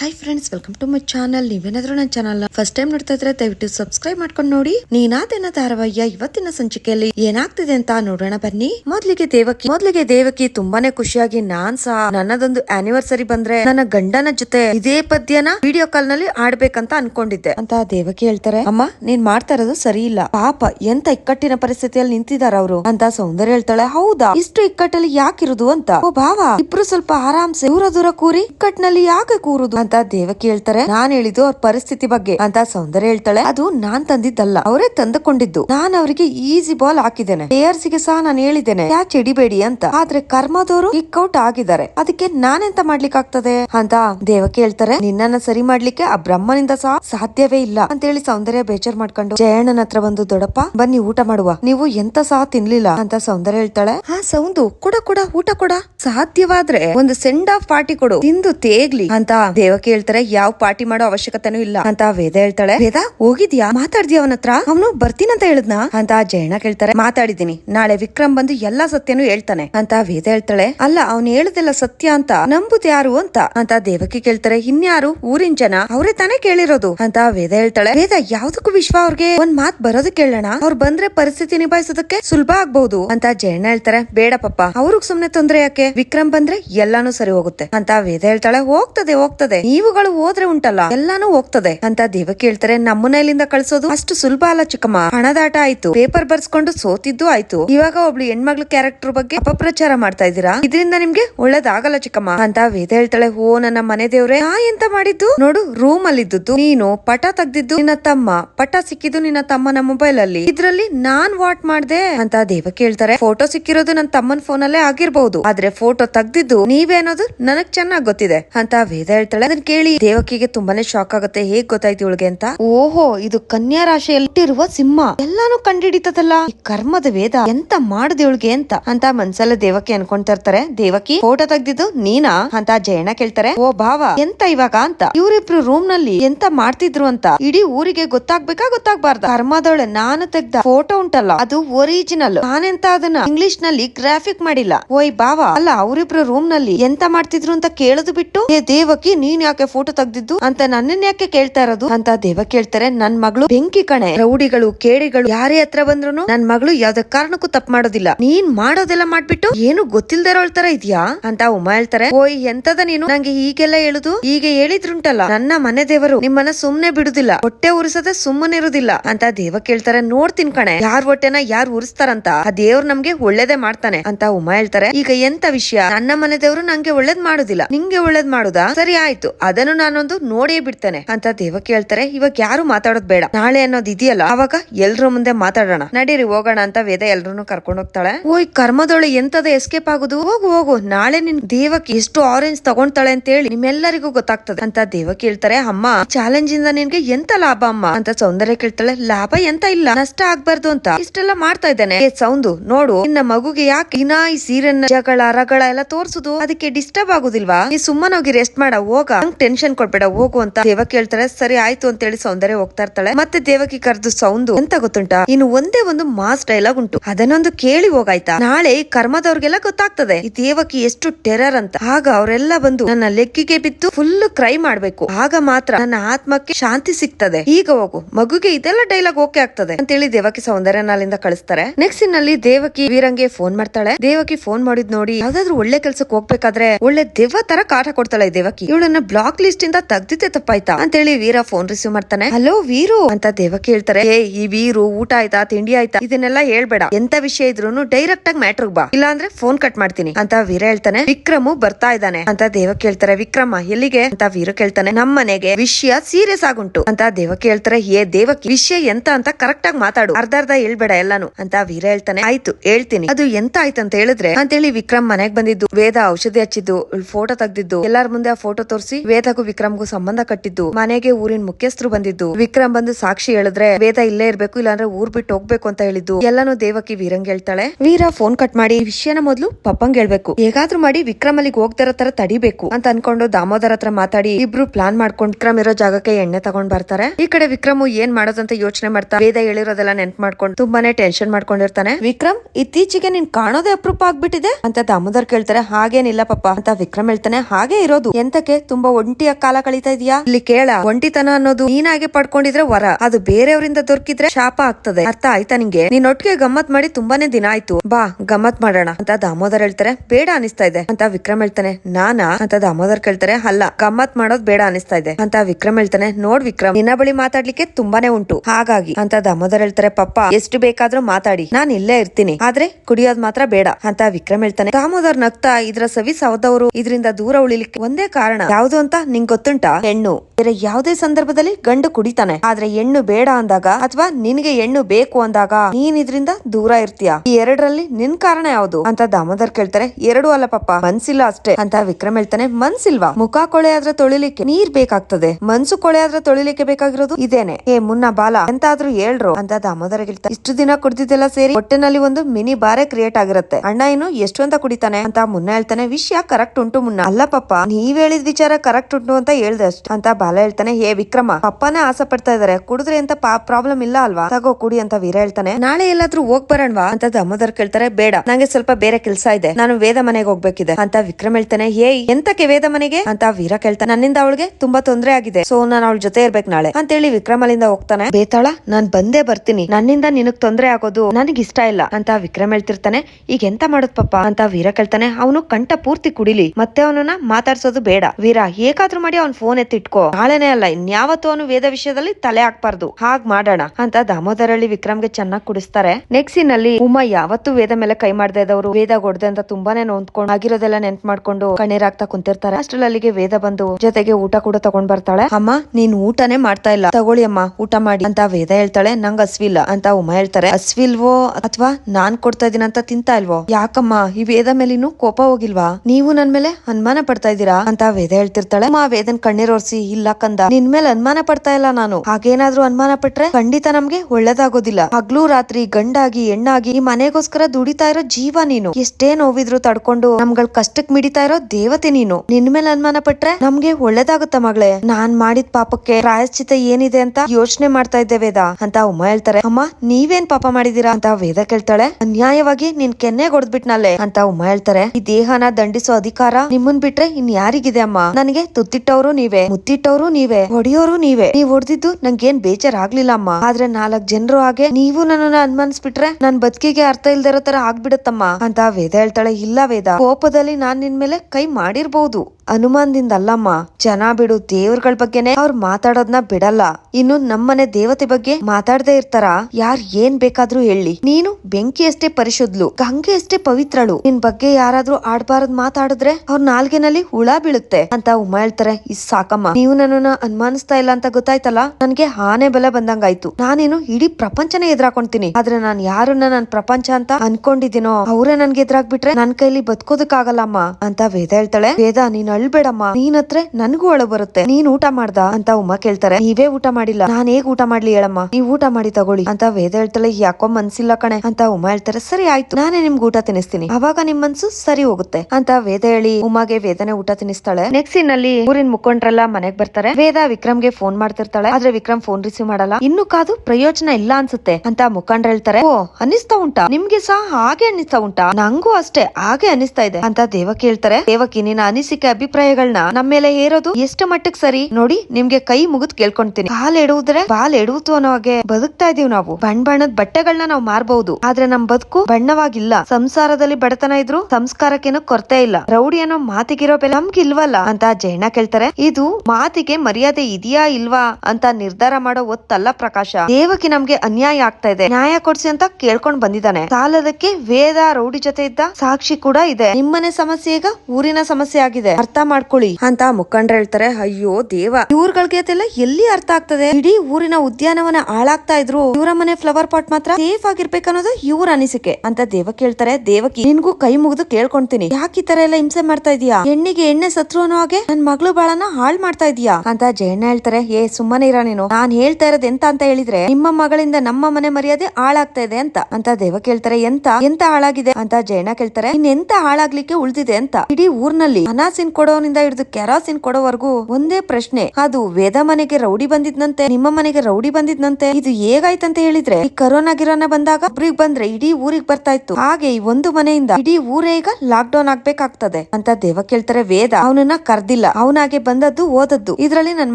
Hi friends welcome to my channel ನೀವೇನಾದ್ರೂ ನನ್ನ channel first time ನೋಡ್ತಾ ಇದ್ರೆ ದಯವಿಟ್ಟು ಸಬ್ಸ್ಕ್ರೈಬ್ ಮಾಡ್ಕೊಂಡು ನೋಡಿ. ನೀನಾದೇನ ಧಾರಾವಾಹಿಯ ಇವತ್ತಿನ ಸಂಚಿಕೆಯಲ್ಲಿ ಏನಾಗ್ತಿದೆ ಅಂತ ನೋಡೋಣ ಬನ್ನಿ. ಮೊದ್ಲಿಗೆ ದೇವಕಿ ಮೊದ್ಲಿಗೆ ದೇವಕಿ ತುಂಬಾನೇ ಖುಷಿಯಾಗಿ ನಾನ್ ನನ್ನದೊಂದು ಆನಿವರ್ಸರಿ ಬಂದ್ರೆ ನನ್ನ ಗಂಡನ ಜೊತೆ ಇದೇ ಪದ್ಯನ ವಿಡಿಯೋ ಕಾಲ್ನಲ್ಲಿ ಆಡ್ಬೇಕಂತ ಅನ್ಕೊಂಡಿದ್ದೆ. ಅಂತ ದೇವಕಿ ಹೇಳ್ತಾರೆ, ಅಮ್ಮ, ನೀನ್ ಮಾಡ್ತಾ ಇರೋದು ಸರಿ ಇಲ್ಲ. ಪಾಪ, ಎಂತ ಇಕ್ಕಟ್ಟಿನ ಪರಿಸ್ಥಿತಿಯಲ್ಲಿ ನಿಂತಿದಾರ ಅವರು? ಅಂತ ಸೌಂದರ್ಯ ಹೇಳ್ತಾಳೆ, ಹೌದಾ? ಇಷ್ಟು ಇಕ್ಕಟ್ಟಲ್ಲಿ ಯಾಕಿರುದು ಅಂತ? ಓ ಭಾವ, ಇಬ್ರು ಸ್ವಲ್ಪ ಆರಾಮ್ಸೆ. ದೂರ ದೂರ ಕೂರಿ ಇಕ್ಕಟ್ಟಿನಲ್ಲಿ ಯಾಕೆ ಕೂರುದು? ಅಂತ ದೇವಕಿ ಹೇಳ್ತಾರೆ ನಾನ್ ಹೇಳಿದ್ದು ಅವ್ರ ಪರಿಸ್ಥಿತಿ ಬಗ್ಗೆ ಅಂತ ಸೌಂದರ್ಯ ಹೇಳ್ತಾಳೆ. ಅದು ನಾನ್ ತಂದಿದ್ದಲ್ಲ, ಅವರೇ ತಂದುಕೊಂಡಿದ್ದು. ನಾನ್ ಅವರಿಗೆ ಈಸಿ ಬಾಲ್ ಹಾಕಿದ್ದೇನೆ. ಪ್ಲೇಯರ್ಸ್ಗೆ ಸಹ ನಾನು ಹೇಳಿದ್ದೇನೆ ಕ್ಯಾಚ್ ಹಿಡಿಬೇಡಿ ಅಂತ. ಆದ್ರೆ ಕರ್ಮದವರು ಔಟ್ ಆಗಿದ್ದಾರೆ. ಅದಕ್ಕೆ ನಾನೆಂತ ಮಾಡ್ಲಿಕ್ಕೆ ಆಗ್ತದೆ ಅಂತ ದೇವಕಿ ಹೇಳ್ತಾರೆ ನಿನ್ನನ್ನ ಸರಿ ಮಾಡ್ಲಿಕ್ಕೆ ಆ ಬ್ರಹ್ಮನಿಂದ ಸಹ ಸಾಧ್ಯವೇ ಇಲ್ಲ ಅಂತ ಹೇಳಿ ಸೌಂದರ್ಯ ಬೇಜಾರ್ ಮಾಡ್ಕೊಂಡು, ಜಯಣ್ಣನ ಹತ್ರ ಬಂದು ದೊಡಪ್ಪ, ಬನ್ನಿ ಊಟ ಮಾಡುವ. ನೀವು ಎಂತ ಸಹ ತಿನ್ಲಿಲ್ಲ ಅಂತ ಸೌಂದರ್ಯ ಹೇಳ್ತಾಳೆ. ಹಾ, ಸೌಂದು, ಕೂಡ ಕೂಡ, ಊಟ ಕೊಡ. ಸಾಧ್ಯವಾದ್ರೆ ಒಂದು ಸೆಂಡ್ ಆಫ್ ಪಾರ್ಟಿ ಕೊಡು. ತಿಂದು ತೇಗ್ಲಿ ಅಂತ ದೇವಕಿ ಹೇಳ್ತಾರೆ ಯಾವ ಪಾರ್ಟಿ ಮಾಡೋ ಅವಶ್ಯಕತೆನೂ ಇಲ್ಲ ಅಂತ ವೇದ ಹೇಳ್ತಾಳೆ. ವೇದ, ಹೋಗಿದ್ಯಾ? ಮಾತಾಡ್ದ್ಯಾ ಅವನ ಹತ್ರ? ಅವನು ಬರ್ತೀನಂತ ಹೇಳಿದ್ನಾ? ಅಂತ ಜಯಣ್ಣ ಕೇಳ್ತಾರೆ. ಮಾತಾಡಿದೀನಿ ನಾಳೆ ವಿಕ್ರಮ್ ಬಂದು ಎಲ್ಲಾ ಸತ್ಯನೂ ಹೇಳ್ತಾನೆ ಅಂತ ವೇದ ಹೇಳ್ತಾಳೆ. ಅಲ್ಲ, ಅವ್ನು ಹೇಳದೆಲ್ಲ ಸತ್ಯ ಅಂತ ನಂಬುದು ಯಾರು ಅಂತ? ಅಂತ ದೇವಕಿ ಕೇಳ್ತಾರೆ. ಇನ್ಯಾರು? ಊರಿನ ಜನ? ಅವರೇ ತಾನೇ ಕೇಳಿರೋದು ಅಂತ ವೇದ ಹೇಳ್ತಾಳೆ. ವೇದ, ಯಾವ್ದಕ್ಕೂ ವಿಶ್ವ ಅವ್ರಿಗೆ ಒಂದ್ ಮಾತ್ ಬರೋದು ಕೇಳೋಣ. ಅವ್ರು ಬಂದ್ರೆ ಪರಿಸ್ಥಿತಿ ನಿಭಾಯಿಸೋದಕ್ಕೆ ಸುಲಭ ಆಗ್ಬಹುದು ಅಂತ ಜಯಣ್ಣ ಹೇಳ್ತಾರೆ. ಬೇಡ ಪಪ್ಪ ಅವ್ರಿಗೆ ಸುಮ್ನೆ ತೊಂದ್ರೆ ಯಾಕೆ? ವಿಕ್ರಮ್ ಬಂದ್ರೆ ಎಲ್ಲಾನು ಸರಿ ಹೋಗುತ್ತೆ ಅಂತ ವೇದ ಹೇಳ್ತಾಳೆ. ಹೋಗ್ತದೆ ಹೋಗ್ತದೆ. ನೀವುಗಳು ಹೋದ್ರೆ ಉಂಟಲ್ಲ, ಎಲ್ಲಾನು ಹೋಗ್ತದೆ. ಅಂತ ದೇವ ಕೇಳ್ತಾರೆ. ನಮ್ಮ ಇಲ್ಲಿಂದ ಕಳ್ಸೋದು? ಅಷ್ಟು ಸುಲಭ ಅಲ್ಲ ಚಿಕ್ಕಮ್ಮ. ಹಣದಾಟ ಆಯ್ತು. ಪೇಪರ್ ಬರ್ಸ್ಕೊಂಡು ಸೋತಿದ್ದು ಆಯ್ತು. ಇವಾಗ ಒಬ್ಳು ಹೆಣ್ಮಗ್ಳು ಕ್ಯಾರೆಕ್ಟರ್ ಬಗ್ಗೆ ಅಪಪ್ರಚಾರ ಮಾಡ್ತಾ ಇದ್ದೀರಾ? ಇದರಿಂದ ನಿಮ್ಗೆ ಒಳ್ಳೇದಾಗಲ್ಲ ಚಿಕ್ಕಮ್ಮ. ಅಂತ ವೇದ ಹೇಳ್ತಾಳೆ ಓ ನನ್ನ ಮನೆ ದೇವ್ರೆ, ನಾ ಎಂತ ಮಾಡಿದ್ದು? ನೋಡು ರೂಮ್ ಅಲ್ಲಿ ಇದ್ದದ್ದು ನೀನು ಪಟ ತೆಗ್ದಿದ್ದು ನಿನ್ನ ತಮ್ಮ. ಪಟ ಸಿಕ್ಕಿದ್ದು ನಿನ್ನ ತಮ್ಮನ ಮೊಬೈಲ್ ಅಲ್ಲಿ ಇದ್ರಲ್ಲಿ ನಾನ್ ವಾಟ್ ಮಾಡ್ದೆ? ಅಂತ ದೇವ ಕೇಳ್ತಾರೆ. ಫೋಟೋ ಸಿಕ್ಕಿರೋದು ನನ್ನ ತಮ್ಮನ ಫೋನ್ ಅಲ್ಲೇ ಆಗಿರ್ಬಹುದು ಆದ್ರೆ ಫೋಟೋ ತೆಗ್ದಿದ್ದು ನೀವೇನೋದು ನನಗ್ ಚೆನ್ನಾಗ್ ಗೊತ್ತಿದೆ. ಅಂತ ವೇದ ಹೇಳ್ತಾಳೆ ಅದನ್ನ ಕೇಳಿ ದೇವಕಿಗೆ ತುಂಬಾನೇ ಶಾಕ್ ಆಗುತ್ತೆ. ಹೇಗ್ ಗೊತ್ತಾಯ್ತು ಇವಳಿಗೆ ಅಂತ? ಓಹೋ, ಇದು ಕನ್ಯಾ ರಾಶಿಯಲ್ಲಿ ಇಟ್ಟಿರುವ ಸಿಂಹ. ಎಲ್ಲಾನು ಕಂಡಿಡಿತದಲ್ಲ? ಈ ಕರ್ಮದ ವೇದ ಎಂತ ಮಾಡದ ಇವಳಿಗೆ ಅಂತ? ಅಂತ ಮನ್ಸಲ್ಲ ದೇವಕಿ ಅನ್ಕೊಂತಿರ್ತಾರೆ ದೇವಕಿ, ಫೋಟೋ ತೆಗ್ದಿದ್ದು ನೀನಾ? ಅಂತ ಜಯಣ್ಣ ಕೇಳ್ತಾರೆ. ಓ ಭಾವ, ಎಂತ ಇವಾಗ ಅಂತ? ಇವ್ರಿಬ್ರು ರೂಮ್ನಲ್ಲಿ ಎಂತ ಮಾಡ್ತಿದ್ರು ಅಂತ? ಇಡೀ ಊರಿಗೆ ಗೊತ್ತಾಗ್ಬೇಕಾ ಗೊತ್ತಾಗ್ಬಾರ್ದ? ಕರ್ಮದೊಳೆ ನಾನು ತೆಗ್ದ ಫೋಟೋ ಉಂಟಲ್ಲ, ಅದು ಒರಿಜಿನಲ್ ನಾನೆಂತ ಅದನ್ನ ಇಂಗ್ಲಿಷ್ನಲ್ಲಿ ಗ್ರಾಫಿಕ್ ಮಾಡಿಲ್ಲ? ಓಯ್ ಬಾವ ಅಲ್ಲ, ಅವರಿಬ್ರು ರೂಮ್ನಲ್ಲಿ ಎಂತ ಮಾಡ್ತಿದ್ರು ಅಂತ ಕೇಳದು ಬಿಟ್ಟು, ಏ ದೇವಕಿ, ನೀನ್ ಯಾಕೆ ಫೋಟೋ ತೆಗ್ದಿದ್ದು? ಅಂತ ನನ್ನನ್ ಯಾಕೆ ಕೇಳ್ತಾ ಇರೋದು? ಅಂತ ದೇವ ಕೇಳ್ತಾರೆ. ನನ್ ಮಗಳು ಬೆಂಕಿ ಕಣೆ. ರೌಡಿಗಳು, ಕೇಡಿಗಳು, ಯಾರೇ ಹತ್ರ ಬಂದ್ರು ನನ್ ಮಗಳು ಯಾವ್ದೇ ಕಾರಣಕ್ಕೂ ತಪ್ಪು ಮಾಡೋದಿಲ್ಲ. ನೀನ್ ಮಾಡೋದೆಲ್ಲ ಮಾಡ್ಬಿಟ್ಟು ಏನು ಗೊತ್ತಿಲ್ದೇ ಇರೋ ತರ ಇದ್ಯಾ? ಅಂತ ಉಮಾ ಹೇಳ್ತಾರೆ. ಓಯ್ ಎಂತದ ನೀನು? ನಂಗೆ ಹೀಗೆಲ್ಲ ಹೇಳುದು? ಹೀಗೆ ಹೇಳಿದ್ರುಂಟಲ್ಲ. ನನ್ನ ಮನೆ ದೇವರು ನಿಮ್ಮನ್ನ ಸುಮ್ನೆ ಬಿಡುದಿಲ್ಲ. ಹೊಟ್ಟೆ ಉರಿಸದೆ ಸುಮ್ಮನೆ ಇರುದಿಲ್ಲ. ಅಂತ ದೇವ ಕೇಳ್ತಾರೆ. ನೋಡ್ತೀನಿ ಕಣೆ. ಯಾರ್ ಹೊಟ್ಟೆನ ಯಾರು ಉರಿಸ್ತಾರಂತ? ಆ ದೇವ್ರು ನಮ್ಗೆ ಒಳ್ಳೇದೇ ಮಾಡ್ತಾನೆ. ಅಂತ ಉಮಾ ಹೇಳ್ತಾರೆ. ಈಗ ಎಂತ ವಿಷಯ? ನನ್ನ ಮನೆ ದೇವರು ನಂಗೆ ಒಳ್ಳೇದ್ ಮಾಡುದಿಲ್ಲ. ನಿಂಗೆ ಒಳ್ಳೇದ್ ಮಾಡುದಾ? ಸರಿ, ಆಯ್ತು. ಅದನ್ನು ನಾನೊಂದು ನೋಡೇ ಬಿಡ್ತೇನೆ ಅಂತ ದೇವ ಹೇಳ್ತಾರೆ ಇವಾಗ ಯಾರು ಮಾತಾಡೋದ್ ಬೇಡ. ನಾಳೆ ಅನ್ನೋದು ಇದೆಯಲ್ಲ. ಅವಾಗ ಎಲ್ರ ಮುಂದೆ ಮಾತಾಡೋಣ. ನಡೀರಿ, ಹೋಗೋಣ ಅಂತ ವೇದ ಎಲ್ರು ಕರ್ಕೊಂಡು ಹೋಗ್ತಾಳೆ. ಓಯ್ ಕರ್ಮದೊಳಗೆ ಎಂತದ ಎಸ್ಕೇಪ್ ಆಗುದು? ಹೋಗು ಹೋಗು. ನಾಳೆ ನಿನ್ ದೇವಕ್ಕೆ ಎಷ್ಟು ಆರೆಂಜ್ ತಗೊಂತಾಳೆ ಅಂತ ಹೇಳಿ ನಿಮ್ಮೆಲ್ಲರಿಗೂ ಗೊತ್ತಾಗ್ತದೆ ಅಂತ ದೇವ ಕೇಳ್ತಾರೆ. ಅಮ್ಮ ಚಾಲೆಂಜ್ ಇಂದ ನಿನ್ಗೆ ಎಂತ ಲಾಭ ಅಮ್ಮ? ಅಂತ ಸೌಂದರ್ಯ ಕೇಳ್ತಾಳೆ. ಲಾಭ ಎಂತ ಇಲ್ಲ. ನಷ್ಟ ಆಗ್ಬಾರ್ದು ಅಂತ ಇಷ್ಟೆಲ್ಲ ಮಾಡ್ತಾ ಇದ್ದಾನೆ. ಸೌಂದು, ನೋಡು. ನಿನ್ನ ಮಗುಗೆ ಯಾಕೆ ಇನ್ನ ಈ ಸೀರೆನ, ಜಗಳ ರಗಳ ಎಲ್ಲ ತೋರ್ಸುದು? ಅದಕ್ಕೆ ಡಿಸ್ಟರ್ಬ್ ಆಗುದಿಲ್ವಾ? ನೀ ಸುಮ್ಮನೋಗಿ ರೆಸ್ಟ್ ಮಾಡ, ಹೋಗ. ನಂಗ್ ಟೆನ್ಷನ್ ಕೊಡ್ಬೇಡ, ಹೋಗು ಅಂತ ದೇವಕಿ ಹೇಳ್ತಾರೆ ಸರಿ, ಆಯ್ತು ಅಂತ ಹೇಳಿ ಸೌಂದರ್ಯ ಹೋಗ್ತಾ ಇರ್ತಾಳೆ. ಮತ್ತೆ ದೇವಕಿ ಕರೆದು ಸೌಂದು ಎಂತ ಗೊತ್ತುಂಟಾ? ಇನ್ನು ಒಂದೇ ಒಂದು ಮಾಸ್ ಡೈಲಾಗ್ ಉಂಟು. ಅದನ್ನೊಂದು ಕೇಳಿ ಹೋಗಾಯ್ತಾ? ನಾಳೆ ಕರ್ಮದವ್ರಿಗೆಲ್ಲ ಗೊತ್ತಾಗ್ತದೆ. ಈ ದೇವಕಿ ಎಷ್ಟು ಟೆರರ್ ಅಂತ. ಆಗ ಅವರೆಲ್ಲ ಬಂದು ನನ್ನ ಲೆಕ್ಕಿಗೆ ಬಿದ್ದು ಫುಲ್ ಕ್ರೈ ಮಾಡ್ಬೇಕು. ಆಗ ಮಾತ್ರ ನನ್ನ ಆತ್ಮಕ್ಕೆ ಶಾಂತಿ ಸಿಗ್ತದೆ. ಈಗ ಹೋಗು. ಮಗುಗೆ ಇದೆಲ್ಲ ಡೈಲಾಗ್ ಓಕೆ ಆಗ್ತದೆ ಅಂತ ಹೇಳಿ ದೇವಕಿ ಸೌಂದರ್ಯನ ಅಲ್ಲಿಂದ ಕಳಿಸ್ತಾರೆ ನೆಕ್ಸ್ಟ್ನಲ್ಲಿ ದೇವಕಿ ವೀರಂಗೆ ಫೋನ್ ಮಾಡ್ತಾಳೆ. ದೇವಕಿ ಫೋನ್ ಮಾಡಿದ್ ನೋಡಿ ಯಾವ್ದಾದ್ರು ಒಳ್ಳೆ ಕೆಲ್ಸಕ್ಕೆ ಹೋಗ್ಬೇಕಾದ್ರೆ ಒಳ್ಳೆ ದೇವ ತರ ಕಾಟ ಕೊಡ್ತಾಳೆ ದೇವಕಿ. ಇವಳನ್ನ ಬ್ಲಾಕ್ ಲಿಸ್ಟ್ ಇಂದ ತೆಗ್ದಿದ್ದೆ ತಪ್ಪಾಯ್ತಾ? ಅಂತ ಹೇಳಿ ವೀರ ಫೋನ್ ರಿಸೀವ್ ಮಾಡ್ತಾನೆ. ಹಲೋ ವೀರು! ಅಂತ ದೇವ ಹೇಳ್ತಾರೆ ಏ, ಈ ವೀರು ಊಟ ಆಯ್ತಾ? ತಿಂಡಿ ಆಯ್ತಾ? ಇದನ್ನೆಲ್ಲ ಹೇಳ್ಬೇಡ. ಎಂತ ವಿಷಯ ಇದ್ರು ಡೈರೆಕ್ಟ್ ಆಗಿ ಮ್ಯಾಟ್ರಿಗ್ ಬಾ. ಇಲ್ಲ ಅಂದ್ರೆ ಫೋನ್ ಕಟ್ ಮಾಡ್ತೀನಿ ಅಂತ ವೀರ ಹೇಳ್ತಾನೆ. ವಿಕ್ರಮು ಬರ್ತಾ ಇದ್ದಾನೆ ಅಂತ ದೇವ ಹೇಳ್ತಾರೆ ವಿಕ್ರಮ, ಎಲ್ಲಿಗೆ? ಅಂತ ವೀರ ಕೇಳ್ತಾನೆ. ನಮ್ಮ ಮನೆಗೆ ವಿಷಯ ಸೀರಿಯಸ್ ಆಗುಂಟು ಅಂತ ದೇವ ಕೇಳ್ತಾರೆ. ಏ ದೇವಕ್ಕೆ ವಿಷಯ ಎಂತ ಅಂತ ಕರೆಕ್ಟ್ ಆಗಿ ಮಾತಾಡು. ಅರ್ಧ ಅರ್ಧ ಹೇಳ್ಬೇಡ ಎಲ್ಲಾನು ಅಂತ ವೀರ ಹೇಳ್ತಾನೆ. ಆಯ್ತು, ಹೇಳ್ತೀನಿ. ಅದು ಎಂತ ಆಯ್ತು ಅಂತ ಹೇಳಿದ್ರೆ? ಅಂತ ಹೇಳಿ ವಿಕ್ರಮ್ ಮನೆಗ್ ಬಂದಿದ್ದು. ವೇದ ಔಷಧಿ ಹಚ್ಚಿದ್ದು ಫೋಟೋ ತೆಗ್ದಿದ್ದು. ಎಲ್ಲಾರ ಮುಂದೆ ಆ ಫೋಟೋ ತೋರಿಸಿ ವೇದಗೂ ವಿಕ್ರಮ್ಗೂ ಸಂಬಂಧ ಕಟ್ಟಿದ್ದು, ಮನೆಗೆ ಊರಿನ ಮುಖ್ಯಸ್ಥರು ಬಂದಿದ್ದು. ವಿಕ್ರಮ್ ಬಂದು ಸಾಕ್ಷಿ ಹೇಳಿದ್ರೆ ವೇದ ಇಲ್ಲೇ ಇರ್ಬೇಕು, ಇಲ್ಲಾಂದ್ರೆ ಊರ್ ಬಿಟ್ಟು ಹೋಗ್ಬೇಕು ಅಂತ ಹೇಳಿದ್ದು. ಎಲ್ಲಾನು ದೇವಕಿ ವೀರಂಗ್ ಹೇಳ್ತಾಳೆ. ವೀರ ಫೋನ್ ಕಟ್ ಮಾಡಿ ವಿಷಯನ ಮೊದಲು ಪಪ್ಪಂಗ್ ಹೇಳ್ಬೇಕು. ಹೇಗಾದ್ರೂ ಮಾಡಿ ವಿಕ್ರಮ್ ಅಲ್ಲಿಗೆ ಹೋಗ್ದಿರೋ ತರ ತಡಿಬೇಕು ಅಂತ ಅನ್ಕೊಂಡು ದಾಮೋದರ್ ಹತ್ರ ಮಾತಾಡಿ ಇಬ್ರು ಪ್ಲಾನ್ ಮಾಡ್ಕೊಂಡು ವಿಕ್ರಮ್ ಇರೋ ಜಾಗಕ್ಕೆ ಎಣ್ಣೆ ತಗೊಂಡ್ ಬರ್ತಾರೆ. ಈ ಕಡೆ ವಿಕ್ರಮ್ ಏನ್ ಮಾಡೋದಂತ ಯೋಚನೆ ಮಾಡ್ತಾ ವೇದ ಹೇಳಿರೋದೆಲ್ಲ ನೆನ್ಪ್ ಮಾಡ್ಕೊಂಡು ತುಂಬಾನೇ ಟೆನ್ಷನ್ ಮಾಡ್ಕೊಂಡಿರ್ತಾನೆ. ವಿಕ್ರಮ್, ಇತ್ತೀಚೆಗೆ ನೀನ್ ಕಾಣೋದೇ ಅಪರೂಪ ಆಗ್ಬಿಟ್ಟಿದೆ? ಅಂತ ದಾಮೋದರ್ ಕೇಳ್ತಾರೆ. ಹಾಗೇನಿಲ್ಲ ಪಪ್ಪ ಅಂತ ವಿಕ್ರಮ್ ಹೇಳ್ತಾನೆ. ಹಾಗೆ ಇರೋದು. ಎಂತಕ್ಕೆ? ತುಂಬಾ ತುಂಬಾ ಒಂಟಿಯ ಕಾಲ ಕಳೀತಾ ಇದೀಯಾ? ಇಲ್ಲಿ ಕೇಳ, ಒಂಟಿತನ ಅನ್ನೋದು ನೀನಾಗೆ ಪಡ್ಕೊಂಡಿದ್ರೆ ವರ. ಅದು ಬೇರೆಯವರಿಂದ ದೊರಕಿದ್ರೆ ಶಾಪ ಆಗ್ತದೆ. ಅರ್ಥ ಆಯ್ತಾ ನಿಂಗೆ? ನೀನ್ ಒಟ್ಟಿಗೆ ಗಮ್ಮತ್ ಮಾಡಿ ತುಂಬಾನೇ ದಿನ ಆಯ್ತು. ಬಾ, ಗಮ್ಮತ್ ಮಾಡೋಣ. ಅಂತ ದಾಮೋದರ್ ಹೇಳ್ತಾರೆ. ಬೇಡ ಅನಿಸ್ತಾ ಇದೆ. ಅಂತ ವಿಕ್ರಮ್ ಹೇಳ್ತಾನೆ. ನಾನಾ? ಅಂತ ದಾಮೋದರ್ ಕೇಳ್ತಾರೆ. ಅಲ್ಲ, ಗಮ್ಮತ್ ಮಾಡೋದ್ ಬೇಡ ಅನಿಸ್ತಾ ಇದೆ. ಅಂತ ವಿಕ್ರಮ್ ಹೇಳ್ತಾನೆ. ನೋಡ್ ವಿಕ್ರಮ್, ನಿನ್ನ ಬಳಿ ಮಾತಾಡ್ಲಿಕ್ಕೆ ತುಂಬಾನೇ ಉಂಟು. ಹಾಗಾಗಿ, ಅಂತ ದಾಮೋದರ್ ಹೇಳ್ತಾರೆ. ಪಪ್ಪ, ಎಷ್ಟು ಬೇಕಾದ್ರೂ ಮಾತಾಡಿ. ನಾನ್ ಇಲ್ಲೇ ಇರ್ತೀನಿ. ಆದ್ರೆ ಕುಡಿಯೋದ್ ಮಾತ್ರ ಬೇಡ. ಅಂತ ವಿಕ್ರಮ್ ಹೇಳ್ತಾನೆ. ದಾಮೋದರ್ ನಗ್ತಾ, ಇದ್ರ ಸವಿ ಸೌದವರು ಇದರಿಂದ ದೂರ ಉಳಿಲಿಕ್ಕೆ ಒಂದೇ ಕಾರಣ. ಯಾವ್ದು ಅಂತ ನಿಂಗ್ ಗೊತ್ತುಂಟ? ಹೆಣ್ಣು. ಬೇರೆ ಯಾವುದೇ ಸಂದರ್ಭದಲ್ಲಿ ಗಂಡು ಕುಡಿತಾನೆ. ಆದ್ರೆ ಹೆಣ್ಣು ಬೇಡ ಅಂದಾಗ ಅಥವಾ ನಿನಗೆ ಹೆಣ್ಣು ಬೇಕು ಅಂದಾಗ ನೀನ್ ಇದ್ರಿಂದ ದೂರ ಇರ್ತೀಯ. ಈ ಎರಡರಲ್ಲಿ ನಿನ್ ಕಾರಣ ಯಾವ್ದು? ಅಂತ ದಾಮೋದರ್ ಕೇಳ್ತಾರೆ. ಎರಡು ಅಲ್ಲ ಪಾಪ, ಮನ್ಸಿಲ್ಲ ಅಷ್ಟೇ. ಅಂತ ವಿಕ್ರಮ್ ಹೇಳ್ತಾನೆ. ಮನ್ಸಿಲ್ವಾ? ಮುಖ ಕೊಳೆ ಆದ್ರೆ ತೊಳಿಲಿಕ್ಕೆ ನೀರ್ ಬೇಕಾಗ್ತದೆ. ಮನ್ಸು ಕೊಳೆ ಆದ್ರೆ ತೊಳಿಲಿಕ್ಕೆ ಬೇಕಾಗಿರೋದು ಇದೇನೆ. ಏ ಮುನ್ನ ಬಾಲ, ಎಂತಾದ್ರೂ ಹೇಳ್ರು ಅಂತ ದಾಮೋದರ್ ಹೇಳ್ತಾರೆ. ಇಷ್ಟು ದಿನ ಕುಡ್ದಿದ್ದೆಲ್ಲ ಸೇರಿ ಹೊಟ್ಟೆನಲ್ಲಿ ಒಂದು ಮಿನಿ ಬಾರೆ ಕ್ರಿಯೇಟ್ ಆಗಿರುತ್ತೆ. ಅಣ್ಣ ಏನು ಎಷ್ಟು ಅಂತ ಕುಡಿತಾನೆ ಅಂತ ಮುನ್ನ ಹೇಳ್ತಾನೆ. ವಿಷಯ ಕರೆಕ್ಟ್ ಉಂಟು ಮುನ್ನ. ಅಲ್ಲ ಪಾಪ, ನೀವ್ ಹೇಳಿದ ವಿಚಾರ ಕರೆಕ್ಟ್ ಉಂಟು ಅಂತ ಹೇಳ್ದೆ ಅಷ್ಟು. ಅಂತ ಬಾಲ ಹೇಳ್ತಾನೆ, ಹೇ ವಿಕ್ರಮ ಪಪ್ಪನೇ ಆಸೆ ಪಡ್ತಾ ಇದಾರೆ ಕುಡಿದ್ರೆ ಅಂತ ಪ್ರಾಬ್ಲಮ್ ಇಲ್ಲ ಅಲ್ವಾ? ತಗೋ, ಕುಡಿ ಅಂತ ವೀರ ಹೇಳ್ತಾನೆ. ನಾಳೆ ಎಲ್ಲಾದ್ರೂ ಹೋಗ್ ಬರೋಣವಾ? ಅಂತ ದಾಮೋದರ್ ಕೇಳ್ತಾರೆ. ಬೇಡ, ನಂಗೆ ಸ್ವಲ್ಪ ಬೇರೆ ಕೆಲಸ ಇದೆ. ನಾನು ವೇದ ಮನೆಗೆ ಹೋಗ್ಬೇಕಿದೆ. ಅಂತ ವಿಕ್ರಮ್ ಹೇಳ್ತಾನೆ. ಹೇ ಎಂತಕ್ಕೆ ವೇದ ಮನೆಗೆ? ಅಂತ ವೀರ ಕೇಳ್ತಾನೆ. ನನ್ನಿಂದ ಅವಳಿಗೆ ತುಂಬಾ ತೊಂದರೆ ಆಗಿದೆ. ಸೊ ನಾನು ಅವಳ ಜೊತೆ ಇರ್ಬೇಕು ನಾಳೆ. ಅಂತ ಹೇಳಿ ವಿಕ್ರಮ್ ಅಲ್ಲಿಂದ ಹೋಗ್ತಾನೆ. ಬೇತಾಳ, ನಾನ್ ಬಂದೇ ಬರ್ತೀನಿ. ನನ್ನಿಂದ ನಿನಗ್ ತೊಂದರೆ ಆಗೋದು ನನಗ್ ಇಷ್ಟ ಇಲ್ಲ. ಅಂತ ವಿಕ್ರಮ್ ಹೇಳ್ತಿರ್ತಾನೆ. ಈಗ ಎಂತ ಮಾಡೋದ್ ಪಪ್ಪ ಅಂತ ವೀರ ಕೇಳ್ತಾನೆ. ಅವನು ಕಂಠ ಪೂರ್ತಿ ಕುಡಿಲಿ. ಮತ್ತೆ ಅವನನ್ನ ಮಾತಾಡ್ಸೋದು ಬೇಡ. ವೀರ ಹೇಗಾದ್ರೂ ಮಾಡಿ ಅವ್ನ್ ಫೋನ್ ಎತ್ತಿಟ್ಕೋ. ನಾಳೆನೇ ಅಲ್ಲ ಇನ್ಯಾವತ್ತು ಅವನು ವೇದ ವಿಷಯದಲ್ಲಿ ತಲೆ ಹಾಕ್ಬಾರ್ದು. ಹಾಗ್ ಮಾಡೋಣ ಅಂತ ದಾಮೋದರಳ್ಳಿ ವಿಕ್ರಮ್ಗೆ ಚೆನ್ನಾಗಿ ಕುಡಿಸ್ತಾರೆ. ನೆಕ್ಸ್ಟ್ ಅಲ್ಲಿ ಉಮ್ಮ ಯಾವತ್ತೂ ವೇದ ಮೇಲೆ ಕೈ ಮಾಡ್ದೆ ಇದ್ದವರು, ವೇದ ಗೊಡ್ದೆ ಅಂತ ತುಂಬಾನೇ ನೋಂದ್ಕೊಂಡು ಆಗಿರೋದೆಲ್ಲ ನೆನ್ಪ್ ಮಾಡ್ಕೊಂಡು ಕಣ್ಣೀರಾಗ್ತಾ ಕುಂತಿರ್ತಾರೆ. ಅಷ್ಟ್ರಲ್ಲಿ ಅಲ್ಲಿಗೆ ವೇದ ಬಂದು ಜೊತೆಗೆ ಊಟ ಕೂಡ ತಗೊಂಡ್ ಬರ್ತಾಳೆ. ಅಮ್ಮ, ನೀನ್ ಊಟನೇ ಮಾಡ್ತಾ ಇಲ್ಲ. ತಗೊಳ್ಳಿ ಅಮ್ಮ, ಊಟ ಮಾಡಿ ಅಂತ ವೇದ ಹೇಳ್ತಾಳೆ. ನಂಗ್ ಅಸ್ವಿಲ್ಲ ಅಂತ ಉಮ್ಮ ಹೇಳ್ತಾರೆ. ಅಸ್ವಿಲ್ವೋ ಅಥವಾ ನಾನ್ ಕೊಡ್ತಾ ಇದೀನಿ ಅಂತ ತಿಂತಾ ಇಲ್ವೋ? ಯಾಕಮ್ಮ, ಈ ವೇದ ಮೇಲಿನೂ ಕೋಪ ಹೋಗಿಲ್ವಾ? ನೀವು ನನ್ ಮೇಲೆ ಅನುಮಾನ ಪಡ್ತಾ ಇದೀರಾ? ಅಂತ ವೇದ ಹೇಳ್ತಿರ್ತಾಳೆ ಅಮ್ಮ ವೇದನ್ ಕಣ್ಣೀರೋರ್ಸಿ ಇಲ್ಲ ಕಂದ. ನಿನ್ ಮೇಲೆ ಅನುಮಾನ ಪಡ್ತಾ ಇಲ್ಲ ನಾನು. ಹಾಗೇನಾದ್ರೂ ಅನುಮಾನ ಪಟ್ರೆ? ಖಂಡಿತ ನಮ್ಗೆ ಒಳ್ಳೇದಾಗೋದಿಲ್ಲ. ಹಗ್ಲು, ರಾತ್ರಿ, ಗಂಡಾಗಿ, ಹೆಣ್ಣಾಗಿ, ಈ ಮನೆಗೋಸ್ಕರ ದುಡಿತಾ ಇರೋ ಜೀವ ನೀನು. ಎಷ್ಟೇ ನೋವಿದ್ರು ತಡ್ಕೊಂಡು ನಮ್ಗಳ ಕಷ್ಟಕ್ ಮಿಡಿತಾ ಇರೋ ದೇವತೆ ನೀನು. ನಿನ್ ಮೇಲೆ ಅನುಮಾನ ಪಟ್ರೆ ನಮ್ಗೆ ಒಳ್ಳೇದಾಗುತ್ತ ಮಗಳೇ? ನಾನ್ ಮಾಡಿದ ಪಾಪಕ್ಕೆ ಪ್ರಾಯಶ್ಚಿತ ಏನಿದೆ ಅಂತ ಯೋಚನೆ ಮಾಡ್ತಾ ಇದ್ದೆ, ವೇದ. ಅಂತ ಉಮ್ಮ ಹೇಳ್ತಾರೆ. ಅಮ್ಮ, ನೀವೇನ್ ಪಾಪ ಮಾಡಿದೀರಾ? ಅಂತ ವೇದ ಕೇಳ್ತಾಳೆ. ಅನ್ಯಾಯವಾಗಿ ನಿನ್ ಕೆನ್ನೆ ಹೊಡೆದ್ಬಿಟ್ನಲ್ಲೇ ಅಂತ ಉಮ್ಮ ಹೇಳ್ತಾರೆ. ಈ ದೇಹನ ದಂಡಿಸೋ ಅಧಿಕಾರ ನಿಮ್ಮನ್ ಬಿಟ್ರೆ ಇನ್ ಯಾರಿಗಿದೆ ಅಮ್ಮ? ನನಗೆ ತುತ್ತಿಟ್ಟವರು ನೀವೇ, ಮುತ್ತಿಟ್ಟವರು ನೀವೇ, ಹೊಡಿಯೋರು ನೀವೇ. ನೀವ್ ಹೊಡೆದಿದ್ದು ನಂಗೇನ್ ಬೇಜಾರ್ ಆಗ್ಲಿಲ್ಲ ಅಮ್ಮ ಆದ್ರೆ ನಾಲ್ಕ್ ಜನರು ಹಾಗೆ ನೀವು ನನ್ನನ್ನ ಅನ್ಮಾನಿಸ್ಬಿಟ್ರೆ ನನ್ ಬದುಕಿಗೆ ಅರ್ಥ ಇಲ್ದಿರೋ ತರ ಆಗ್ಬಿಡತ್ತಮ್ಮ. ಅಂತ ವೇದ ಹೇಳ್ತಾಳೆ. ಇಲ್ಲ ವೇದ, ಕೋಪದಲ್ಲಿ ನಾನ್ ನಿನ್ ಮೇಲೆ ಕೈ ಮಾಡಿರ್ಬಹುದು ಅನುಮಾನದಿಂದ ಅಲ್ಲಮ್ಮ ಜನ ಬಿಡು, ದೇವ್ರಗಳ ಬಗ್ಗೆನೆ ಅವ್ರು ಮಾತಾಡೋದ್ನ ಬಿಡಲ್ಲ. ಇನ್ನು ನಮ್ಮನೆ ದೇವತೆ ಬಗ್ಗೆ ಮಾತಾಡದೆ ಇರ್ತಾರ? ಯಾರ್ ಏನ್ ಬೇಕಾದ್ರೂ ಹೇಳಿ. ನೀನು ಬೆಂಕಿ ಅಷ್ಟೇ ಪರಿಶುದ್ಲು ಗಂಗೆ ಅಷ್ಟೇ ಪವಿತ್ರಳು. ನಿನ್ ಬಗ್ಗೆ ಯಾರಾದ್ರೂ ಆಡ್ಬಾರದ್ ಮಾತಾಡಿದ್ರೆ ಅವ್ರ ನಾಲ್ಗೆನಲ್ಲಿ ಹುಳ ಬೀಳುತ್ತೆ ಅಂತ ಉಮ್ಮ ಹೇಳ್ತಾರೆ ಇಸ್ ಸಾಕಮ್ಮ, ನೀವು ನನ್ನನ್ನ ಅನುಮಾನಿಸ್ತಾ ಇಲ್ಲ ಅಂತ ಗೊತ್ತಾಯ್ತಲ್ಲ? ನನ್ಗೆ ಆನೆ ಬೆಲೆ ಬಂದಂಗಾಯ್ತು. ನಾನೇನು ಇಡೀ ಪ್ರಪಂಚನೇ ಎದುರಾಕೊಂತೀನಿ ಆದ್ರೆ ನಾನ್ ಯಾರನ್ನ ನನ್ ಪ್ರಪಂಚ ಅಂತ ಅನ್ಕೊಂಡಿದ್ದೀನೋ, ಅವರೇ ನನ್ಗೆ ಎದುರಾಗ್ಬಿಟ್ರೆ ನನ್ ಕೈಲಿ ಬದುಕೋದಕ್ಕಾಗಲ್ಲಮ್ಮ? ಅಂತ ವೇದ ಹೇಳ್ತಾಳೆ. ವೇದ, ನೀನ್ ಅಳ್ಬೇಡಮ್ಮ. ನೀನ್ ಹತ್ರ ನನ್ಗೂ ಒಳ ಬರುತ್ತೆ. ನೀನ್ ಊಟ ಮಾಡ್ದ? ಅಂತ ಉಮ್ಮ ಕೇಳ್ತಾರೆ. ನೀವೇ ಊಟ ಮಾಡಿಲ್ಲ. ನಾನ್ ಹೇಗ್ ಊಟ ಮಾಡ್ಲಿ ಹೇಳಮ್ಮ? ನೀವ್ ಊಟ ಮಾಡಿ ತಗೊಳ್ಳಿ. ಅಂತ ವೇದ ಹೇಳ್ತಾಳೆ. ಯಾಕೋ ಮನ್ಸಿಲ್ಲ ಕಣೆ. ಅಂತ ಉಮ್ಮ ಹೇಳ್ತಾರೆ. ಸರಿ ಆಯ್ತು. ನಾನೇ ನಿಮ್ಗೆ ಊಟ ತಿನ್ನಿಸ್ತೀನಿ. ಅವಾಗ ನಿಮ್ ಮನ್ಸು ಸರಿ ಹೋಗುತ್ತೆ. ಅಂತ ವೇದ ಹೇಳಿ ಉಮಾಗೆ ವೇದನೆ ಊಟ ತಿನ್ನಿಸ್ತಾಳೆ. ನೆಕ್ಸ್ಟ್ ಅಲ್ಲಿ ಊರಿನ ಮುಖಂಡ್ರೆಲ್ಲ ಮನೆಗ್ ಬರ್ತಾರೆ. ವೇದ ವಿಕ್ರಮ್ಗೆ ಫೋನ್ ಮಾಡ್ತಿರ್ತಾಳೆ. ಆದ್ರೆ ವಿಕ್ರಮ್ ಫೋನ್ ರಿಸೀವ್ ಮಾಡಲ್ಲ. ಇನ್ನು ಕಾದು ಪ್ರಯೋಜನ ಇಲ್ಲ ಅನ್ಸುತ್ತೆ ಅಂತ ಮುಖಂಡ್ರ ಹೇಳ್ತಾರೆ. ಓ ಅನಿಸ್ತಾ ಉಂಟಾ? ನಿಮ್ಗೆ ಸಹ ಹಾಗೆ ಅನಿಸ್ತಾ ಉಂಟಾ? ನಂಗೂ ಅಷ್ಟೇ, ಹಾಗೆ ಅನಿಸ್ತಾ ಇದೆ ಅಂತ ದೇವಕಿ ಹೇಳ್ತಾರೆ ದೇವಕಿ, ನಿನ್ನ ಅನಿಸಿಕೆ ಅಭಿಪ್ರಾಯಗಳನ್ನ ನಮ್ಮ ಮೇಲೆ ಹೇರೋದು ಎಷ್ಟು ಮಟ್ಟಕ್ ಸರಿ? ನೋಡಿ, ನಿಮ್ಗೆ ಕೈ ಮುಗಿದ್ ಕೇಳ್ಕೊಂತೀನಿ. ಬಾಲ್ ಎಡುವುದ್ರೆ ಬಾಲ್ ಎಡುವುದು ಅನ್ನೋ ಹಾಗೆ ಬದುಕ್ತಾ ಇದೀವಿ ನಾವು. ಬಣ್ಣ ಬಣ್ಣದ ಬಟ್ಟೆಗಳನ್ನ ನಾವು ಮಾರ್ಬಹುದು ಆದ್ರೆ ನಮ್ ಬದುಕು ಬಣ್ಣವಾಗಿಲ್ಲ. ಸಂಸಾರದಲ್ಲಿ ಬಡತನ ಇದ್ರು ಸಂಸ್ಕಾರಕ್ಕೇನು ಕೊರತೆ ಇಲ್ಲ. ರೌಡಿ ಅನ್ನೋ ಮಾತಿಗಿರೋ ಬೆಲೆ ನಮ್ಗೆ ಇಲ್ವಲ್ಲ ಅಂತ ಜಯಣ್ಣ ಕೇಳ್ತಾರೆ, ಇದು ಮಾತಿಗೆ ಮರ್ಯಾದೆ ಇದೆಯಾ ಇಲ್ವಾ? ಅಂತ ನಿರ್ಧಾರ ಮಾಡೋ ಒತ್ತಲ್ಲ ಪ್ರಕಾಶ. ದೇವಕಿ ನಮ್ಗೆ ಅನ್ಯಾಯ ಆಗ್ತಾ ಇದೆ. ನ್ಯಾಯ ಕೊಡ್ಸಿ ಅಂತ ಕೇಳ್ಕೊಂಡ್ ಬಂದಿದ್ದಾನೆ. ಸಾಲದಕ್ಕೆ ವೇದ, ರೌಡಿ ಜೊತೆ ಇದ್ದ ಸಾಕ್ಷಿ ಕೂಡ ಇದೆ. ನಿಮ್ಮನೆ ಸಮಸ್ಯೆ ಈಗ ಊರಿನ ಸಮಸ್ಯೆ ಆಗಿದೆ. ಅರ್ಥ ಮಾಡ್ಕೊಳ್ಳಿ ಅಂತ ಮುಖಂಡ್ರ ಹೇಳ್ತಾರೆ. ಅಯ್ಯೋ ದೇವ, ಇವ್ರಗಳಿಗೆ ಅದೆಲ್ಲ ಎಲ್ಲಿ ಅರ್ಥ ಆಗ್ತದೆ? ಇಡೀ ಊರಿನ ಉದ್ಯಾನವನ ಹಾಳಾಗ್ತಾ ಇದ್ರು. ಇವರ ಮನೆ ಫ್ಲವರ್ ಪಾಟ್ ಮಾತ್ರ ಸೇಫ್ ಆಗಿರ್ಬೇಕು ಅನ್ನೋದು ಇವ್ರ ಅನಿಸಿಕೆ ಅಂತ ದೇವಕಿ ಹೇಳ್ತಾರೆ ದೇವಕಿ, ನಿನ್ಗೂ ಕೈ ಮುಗಿದು ಕೇಳ್ಕೊಂತೀನಿ. ಯಾಕೆ ಈ ತರ ಎಲ್ಲ ಹಿಂಸೆ ಮಾಡ್ತಾ ಇದೀಯಾ? ಹೆಣ್ಣಿಗೆ ಎಣ್ಣೆ ಸತ್ರು ಅನ್ನೋ ಹಾಗೆ ನನ್ ಮಗಳು ಬಾಳನ ಹಾಳ್ ಮಾಡ್ತಾ ಇದೀಯಾ ಅಂತ ಜಯಣ್ಣ ಹೇಳ್ತಾರೆ, ಏ, ಸುಮ್ಮನೆ ಇರ ನೀನು. ನಾನ್ ಹೇಳ್ತಾ ಇರೋದು ಎಂತ ಅಂತ ಹೇಳಿದ್ರೆ, ನಿಮ್ಮ ಮಗಳಿಂದ ನಮ್ಮ ಮನೆ ಮರ್ಯಾದೆ ಹಾಳಾಗ್ತಾ ಇದೆ ಅಂತ. ಅಂತ ದೇವ ಕೇಳ್ತಾರೆ, ಎಂತ? ಎಂತ ಹಾಳಾಗಿದೆ? ಅಂತ ಜಯಣ್ಣ ಕೇಳ್ತಾರೆ, ಇನ್ನೆಂತ ಹಾಳಾಗ್ಲಿಕ್ಕೆ ಉಳ್ದಿದೆ ಅಂತ. ಇಡೀ ಊರ್ನಲ್ಲಿ ಅನಾಸಿನ್ ಕೊಡೋನಿಂದ ಹಿಡಿದು ಕೆರಾಸಿನ್ ಕೊಡೋವರೆಗೂ ಒಂದೇ ಪ್ರಶ್ನೆ. ಅದು ವೇದ ಮನೆಗೆ ರೌಡಿ ಬಂದಿದ್ನಂತೆ, ನಿಮ್ಮ ಮನೆಗೆ ರೌಡಿ ಬಂದಿದ್ನಂತೆ. ಇದು ಹೇಗಾಯ್ತಂತ ಹೇಳಿದ್ರೆ, ಈ ಕರೋನಾ ಗಿರೋನ ಬಂದಾಗ ಒಬ್ರಿಗೆ ಬಂದ್ರೆ ಇಡೀ ಊರಿಗೆ ಬರ್ತಾ ಇತ್ತು. ಹಾಗೆ ಈ ಒಂದು ಮನೆಯಿಂದ ಇಡೀ ಊರೇ ಈಗ ಲಾಕ್ ಡೌನ್ ಆಗ್ಬೇಕಾಗ್ತದೆ. ಅಂತ ದೇವ ಕೇಳ್ತಾರೆ, ವೇದ, ಅವನನ್ನ ಕರ್ದಿಲ್ಲ. ಹೋಗಿಲ್ಲ ಅವನಾಗೆ ಬಂದದ್ದು ಓದದ್ದು. ಇದ್ರಲ್ಲಿ ನನ್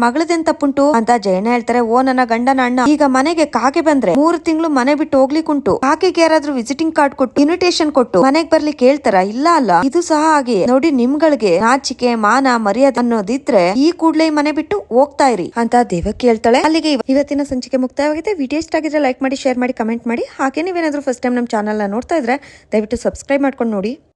ಮಗಳದೇನ್ ತಪ್ಪುಂಟು ಅಂತ ಜಯಣ್ಣ ಹೇಳ್ತಾರೆ, ಓ, ನನ್ನ ಗಂಡನ ಅಣ್ಣ. ಈಗ ಮನೆಗೆ ಕಾಗೆ ಬಂದ್ರೆ ಮೂರು ತಿಂಗಳು ಮನೆ ಬಿಟ್ಟು ಹೋಗ್ಲಿಕ್ಕುಂಟು. ಕಾಗೆಗೆ ಯಾರಾದ್ರೂ ವಿಸಿಟಿಂಗ್ ಕಾರ್ಡ್ ಕೊಟ್ಟು ಇನ್ವಿಟೇಷನ್ ಕೊಟ್ಟು ಮನೆಗ್ ಬರ್ಲಿ ಕೇಳ್ತಾರ ಇಲ್ಲ ಅಲ್ಲ. ಇದು ಸಹ ಹಾಗೆ ನೋಡಿ, ನಿಮ್ಗಳಿಗೆ ನಾಚಿಕೆ, ಮಾನ, ಮರ್ಯಾದೆ ಅನ್ನೋದಿದ್ರೆ ಈ ಕೂಡ್ಲೆ ಮನೆ ಬಿಟ್ಟು ಹೋಗ್ತಾ ಇರಿ. ಅಂತ ದೇವಕ್ಕೆ ಹೇಳ್ತಾಳೆ ಅಲ್ಲಿಗೆ ಇವ- ಇವತ್ತಿನ ಸಂಚಿಕೆ ಮುಕ್ತಾಯವಾಗಿದೆ. ವಿಡಿಯೋ ಇಷ್ಟ ಆಗಿದ್ರೆ ಲೈಕ್ ಮಾಡಿ ಶೇರ್ ಮಾಡಿ ಕಮೆಂಟ್ ಮಾಡಿ. ಹಾಗೆ ನೀವೇನಾದ್ರೂ ಫಸ್ಟ್ ಟೈಮ್ ನಮ್ಮ ಚಾನಲ್ ನೋಡ್ತಾ ಇದ್ರೆ ದಯವಿಟ್ಟು ಸಬ್ಸ್ಕ್ರೈಬ್ ಮಾಡ್ಕೊಂಡು ನೋಡಿ.